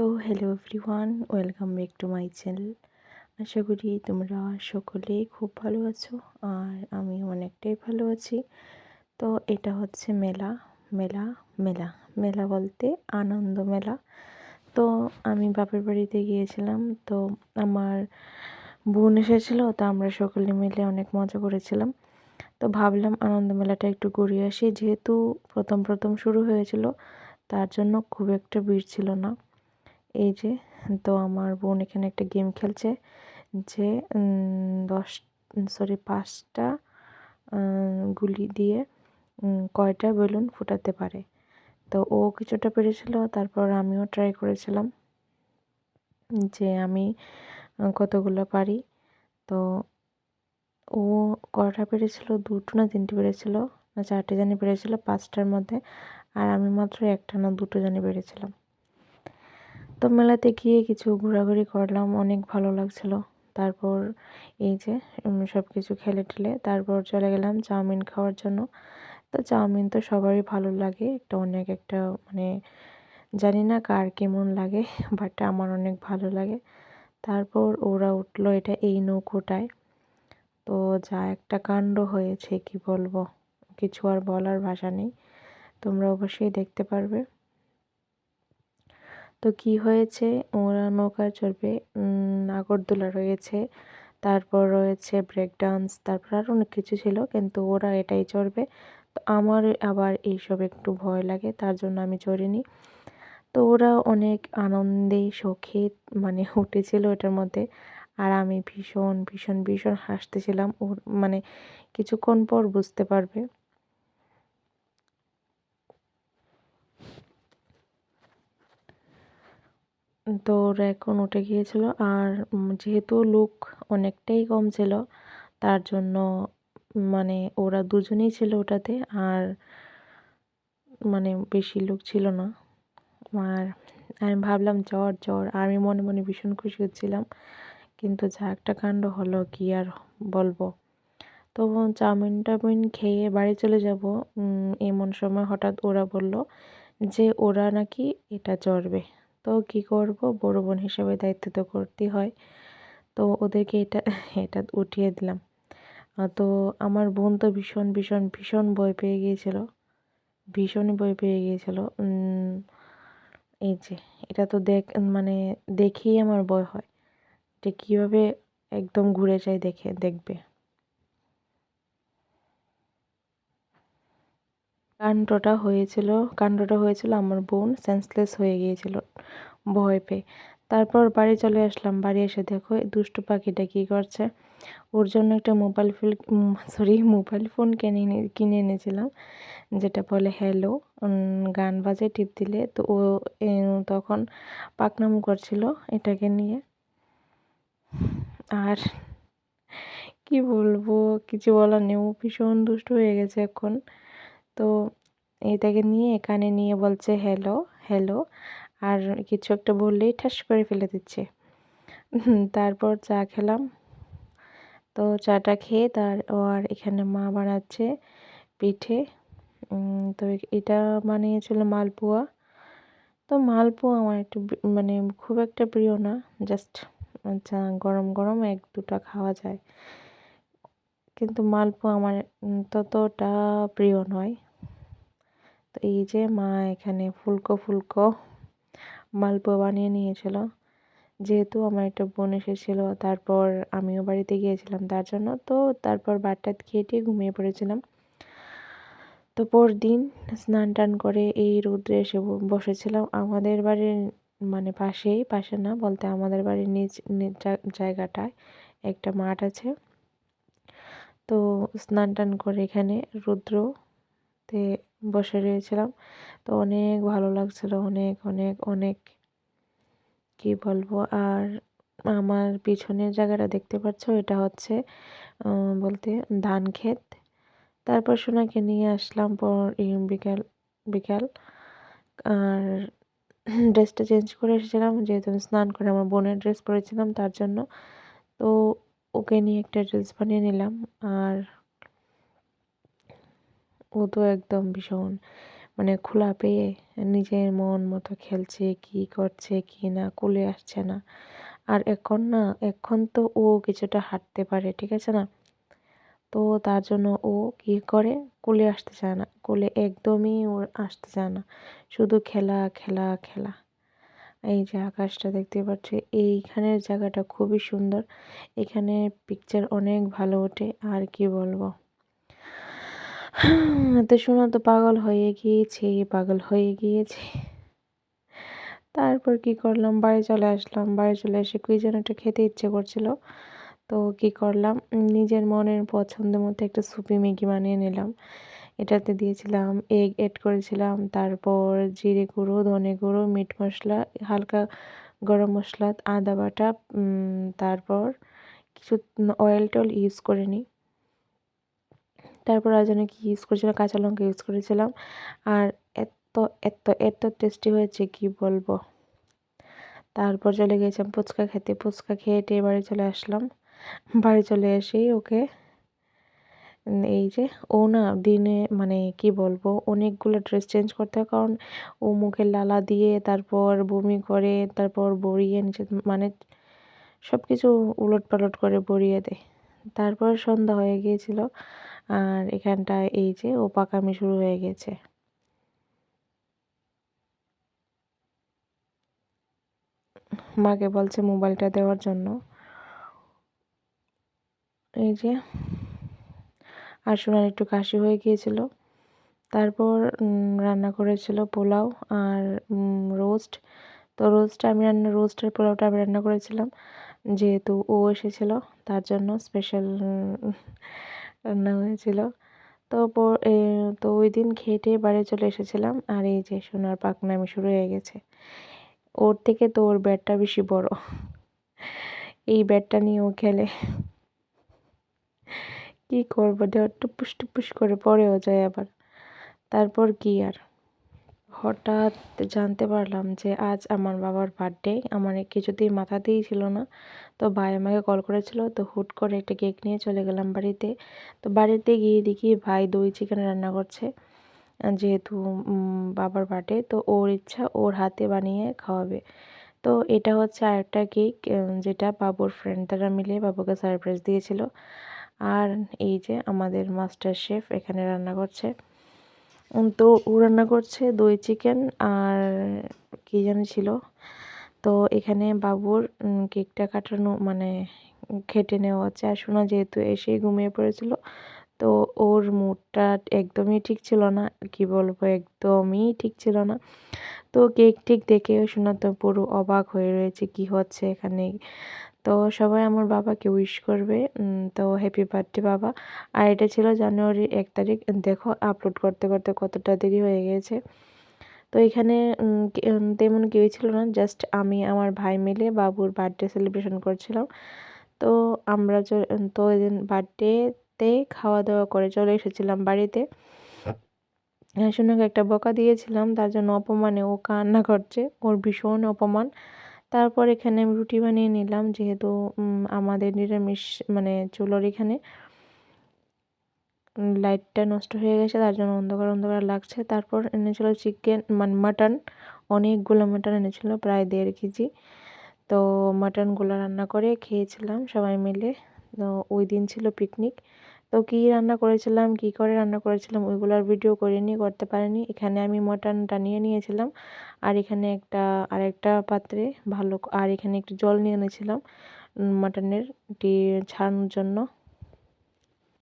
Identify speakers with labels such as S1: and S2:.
S1: তো hello everyone welcome back to my channel আশা করি তোমরা সকলে খুব ভালো আছো আর আমি অনেকটাই ভালো আছি। তো এটা হচ্ছে মেলা মেলা মেলা মেলা বলতে আনন্দ মেলা। তো আমি বাপের বাড়িতে গিয়েছিলাম, তো আমার বোন এসেছিল, তো আমরা সকলে মিলে অনেক মজা করেছিলাম। তো ভাবলাম আনন্দ মেলাটা একটু ঘুরিয়ে আসি, যেহেতু প্রথম প্রথম শুরু হয়েছিল, তার জন্য খুব একটা ভিড় ছিল না। এই যে, তো আমার বোন এখানে একটা গেম খেলছে যে দশ সরি পাঁচটা গুলি দিয়ে কয়টা বেলুন ফুটাতে পারে। তো ও কিছুটা পেরেছিল, তারপর আমিও ট্রাই করেছিলাম যে আমি কতগুলো পারি। তো ও কটা পেরেছিল? দুটো না তিনটে পেরেছিল? না চারটে জানি পেরেছিল, পাঁচটার মধ্যে। আর আমি মাত্র একটা না দুটো জানি পেরেছিলাম। তো মেলাতে গিয়ে কিছু ঘোরাঘুরি করলাম, অনেক ভালো লাগছিল। তারপর এই যে সব কিছু খেলে ঠেলে তারপর চলে গেলাম চাউমিন খাওয়ার জন্য। তো চাউমিন তো সবারই ভালো লাগে, একটা অনেক একটা মানে জানি না কার কেমন লাগে বাট আমার অনেক ভালো লাগে। তারপর ওরা উঠল এটা এই নৌকোটায়। তো যা একটা কাণ্ড হয়েছে, কি বলব? কিছু আর বলার ভাষা নেই। তোমরা অবশ্যই দেখতে পারবে। তো কি হয়েছে? ওরা নৌকায় চড়বে নাগরদোলা রয়েছে, তারপর রয়েছে ব্রেক ডান্স তারপর আরও অনেক কিছু ছিল, কিন্তু ওরা এটাই চড়বে। তো আমার আবার এইসব একটু ভয় লাগে, তার জন্য আমি চড়িনি। তো ওরা অনেক আনন্দে, শোকে মানে উঠেছিল এটার মধ্যে, আর আমি ভীষণ ভীষণ ভীষণ হাসতেছিলাম। ওর মানে কিছুক্ষণ পর বুঝতে পারবে। তো এখন উঠে গিয়েছিল। আর যেহেতু লোক অনেকটাই কম ছিল, তার জন্য মানে ওরা দুজনেই ছিল ওটাতে। আর মানে বেশি লোক ছিল না। আর আমি ভাবলাম, জ্বর জ্বর। আমি মনে মনে ভীষণ খুশি হচ্ছিলাম। কিন্তু যা একটা কাণ্ড হলো, কি আর বলব? তো চাউমিন টাউমিন খেয়ে বাড়ি চলে যাব। এমন সময় হঠাৎ ওরা বলল যে, ওরা নাকি এটা চড়বে তো কি করব? বড় বোন হিসেবে দায়িত্ব তো করতেই হয়। তো ওদেরকে এটা এটা উঠিয়ে দিলাম। তো আমার বোন তো ভীষণ ভীষণ ভীষণ ভয় পেয়ে গিয়েছিল। ভীষণই ভয় পেয়ে গিয়েছিল। এই যে, এটা তো দেখ মানে দেখেই আমার ভয় হয় যে কীভাবে একদম ঘুরে যায় দেখে, দেখবে। কাণ্ডটা হয়েছিল কাণ্ডটা হয়েছিল আমার বোন সেন্সলেস হয়ে গিয়েছিল, ভয় পেয়ে। তারপর বাড়ি চলে আসলাম। বাড়ি এসে দেখো দুষ্টু পাখিটা কী করছে। ওর জন্য একটা mobile phone sorry mobile phone কিনে কিনে এনেছিলাম, যেটা বলে হ্যালো গান বাজে, টিপ দিলে। তো ও তখন পাকনামু করছিল এটাকে নিয়ে। আর কি বলব, কিছু বলার নেই। ও ভীষণ দুষ্ট হয়ে গেছে এখন। তো এটাকে নিয়ে এখানে নিয়ে বলছে হ্যালো হ্যালো আর কিছু একটা বললেই ঠাস করে ফেলে দিচ্ছে। তারপর চা খেলাম। তো চাটা খেয়ে তার ও আর এখানে মা বানাচ্ছে পিঠে। তো এটা বানিয়েছিল মালপোয়া। তো মালপোয়া আমার একটু মানে খুব একটা প্রিয় না। জাস্ট আচ্ছা গরম গরম এক দুটা খাওয়া যায়। কিন্তু মালপোয়া আমার ততটা প্রিয় নয়। তো এই যে মা এখানে ফুলকো ফুলকো মালপোয়া বানিয়ে নিয়েছিল। যেহেতু আমার একটা বোন এসেছিল, তারপর আমিও বাড়িতে গিয়েছিলাম তার জন্য, তো তারপর বাটটাত খেয়ে টিয়ে ঘুমিয়ে পড়েছিলাম। তো পরদিন স্নান টান করে এই রৌদ্রে এসে বসেছিলাম। আমাদের বাড়ির মানে পাশেই, পাশে না বলতে আমাদের বাড়ির নিচ জায়গাটায় একটা মাঠ আছে। তো স্নান টান করে এখানে রুদ্রতে বসে রয়েছিলাম তো অনেক ভালো লাগছিল, অনেক অনেক অনেক। কি বলব? আর আমার পিছনের জায়গাটা দেখতে পাচ্ছ? এটা হচ্ছে বলতে ধান ক্ষেত। তারপর সোনাকে নিয়ে আসলাম পর বিকাল বিকাল। আর ড্রেসটা চেঞ্জ করে এসেছিলাম, যেহেতু আমি স্নান করে আমার বোনের ড্রেস পরেছিলাম তার জন্য। তো ওকে নিয়ে একটা ড্রেস বানিয়ে নিলাম। আর ও তো একদম ভীষণ মানে খোলা পেয়ে নিজের মন মতো খেলছে, কি করছে, কি না, কুলে আসছে না। আর এখন না, এখন তো ও কিছুটা হাঁটতে পারে, ঠিক আছে না? তো তার জন্য ও কি করে? কোলে আসতে চায় না, কোলে একদমই ওর আসতে চায় না। শুধু খেলা খেলা খেলা। এই যে আকাশটা দেখতে পাচ্ছি, এইখানের জায়গাটা খুবই সুন্দর। এখানে পিকচার অনেক ভালো ওঠে, আর কি বলব? তো শোনা তো, পাগল হয়ে গিয়েছে, পাগল হয়ে গিয়েছে। তারপর কি করলাম? বাড়ি চলে আসলাম। বাড়ি চলে এসে কুই যেন একটা খেতে ইচ্ছে করছিল। তো কি করলাম? নিজের মনের পছন্দ মতো একটা সুপি ম্যাগি বানিয়ে নিলাম। এটাতে দিয়েছিলাম এগ এড করেছিলাম, তারপর জিরে গুঁড়ো, ধনে গুঁড়ো, মিট মশলা, হালকা গরম মশলা, আদা বাটা তারপর কিছু অয়েল টয়েল ইউজ করে নিই। তারপর আর যেন কি ইউজ করেছিলাম, কাঁচা লঙ্কা ইউজ করেছিলাম। আর এত এত এত টেস্টি হয়েছে, কি বলব? তারপর চলে গিয়েছিলাম ফুচকা খেতে। ফুচকা খেয়ে টেয়ে বাড়ি চলে আসলাম। বাড়ি চলে এসেই ওকে এই যে ও না দিনে মানে কি বলব, অনেকগুলো ড্রেস চেঞ্জ করতে হয়। কারণ ও মুখে লালা দিয়ে তারপর বমি করে, তারপর বড়িয়ে নিচে মানে সব কিছু উলট পালট করে বড়িয়ে দেয়। তারপর সন্ধ্যা হয়ে গিয়েছিল। আর এখানটায় এই যে ও পাকামি শুরু হয়ে গেছে। মাকে বলছে মোবাইলটা দেওয়ার জন্য। এই যে আর সোনার একটু কাশি হয়ে গিয়েছিল। তারপর রান্না করেছিল পোলাও আর রোস্ট। তো রোস্ট আমি রান্না রোস্টের পোলাওটা আমি রান্না করেছিলাম। যেহেতু ও এসেছিল, তার জন্য স্পেশাল রান্না হয়েছিল। তো তো ওই দিন খেটে বাড়ি চলে এসেছিলাম। আর এই যে সোনার পাকনামি শুরু হয়ে গেছে। ওর থেকে তো ওর ব্যাটটা বেশি বড়। এই ব্যাটটা নিয়ে ও খেলে। কি করব? দেওয়ার টুপুস টুপুস করে পড়েও যায় আবার। তারপর কি আর? হঠাৎ জানতে পারলাম যে আজ আমার বাবার বার্থডে আমার কিছুতেই মাথাতেই ছিল না। তো ভাই আমাকে কল করেছিল, তো হুট করে একটা কেক নিয়ে চলে গেলাম বাড়িতে। তো বাড়িতে গিয়ে দেখি ভাই দই চিকেন রান্না করছে, যেহেতু বাবার বার্থডে তো ওর ইচ্ছা ওর হাতে বানিয়ে খাওয়াবে। তো এটা হচ্ছে আরেকটা কেক যেটা বাবুর ফ্রেন্ড তারা মিলে বাবুকে সারপ্রাইজ দিয়েছিল। আর এই যে আমাদের মাস্টার শেফ এখানে রান্না করছে। তো ও রান্না করছে দই চিকেন আর কী জানি ছিল। তো এখানে বাবুর কেকটা কাটানো মানে খেটে নেওয়া হচ্ছে আর শোনা যেহেতু এসেই ঘুমিয়ে পড়েছিল, তো ওর মুডটা একদমই ঠিক ছিল না। কি বলব, একদমই ঠিক ছিল না। তো কেক ঠিক দেখে শোনা তো পুরো অবাক হয়ে রয়েছে, কি হচ্ছে এখানে? তো সবাই আমার বাবাকে উইশ করবে। তো হ্যাপি বার্থডে বাবা। আর এটা ছিল জানুয়ারির এক তারিখ। দেখো আপলোড করতে করতে কতটা দেরি হয়ে গেছে। তো এখানে তেমন কেউই ছিল না জাস্ট আমি, আমার ভাই মিলে বাবুর বার্থডে সেলিব্রেশন করছিলাম। তো আমরা তো ওই দিন বার্থডেতে খাওয়া দাওয়া করে চলে এসেছিলাম বাড়িতে। সোনাকে একটা বকা দিয়েছিলাম, তার জন্য অপমানে ও কান্না করছে। ওর ভীষণ অপমান। তারপর এখানে আমি রুটি বানিয়ে নিলাম, যেহেতু আমাদের নিরামিষ মানে চুলোর এখানে লাইটটা নষ্ট হয়ে গেছে, তার জন্য অন্ধকার অন্ধকার লাগছে। তারপর এনেছিল চিকেন মানে মাটন, অনেকগুলো মাটন এনেছিল, প্রায় দেড় কেজি। তো মাটনগুলো রান্না করে খেয়েছিলাম সবাই মিলে। তো ওই দিন ছিল পিকনিক তো কী রান্না করেছিলাম, কি করে রান্না করেছিলাম ওইগুলো আর ভিডিও করিনি, করতে পারিনি। এখানে আমি মটনটা নিয়ে নিয়েছিলাম আর এখানে একটা আরেকটা পাত্রে ভালো আর এখানে একটু জল নিয়ে এনেছিলাম মাটনের ছাড়ানোর জন্য।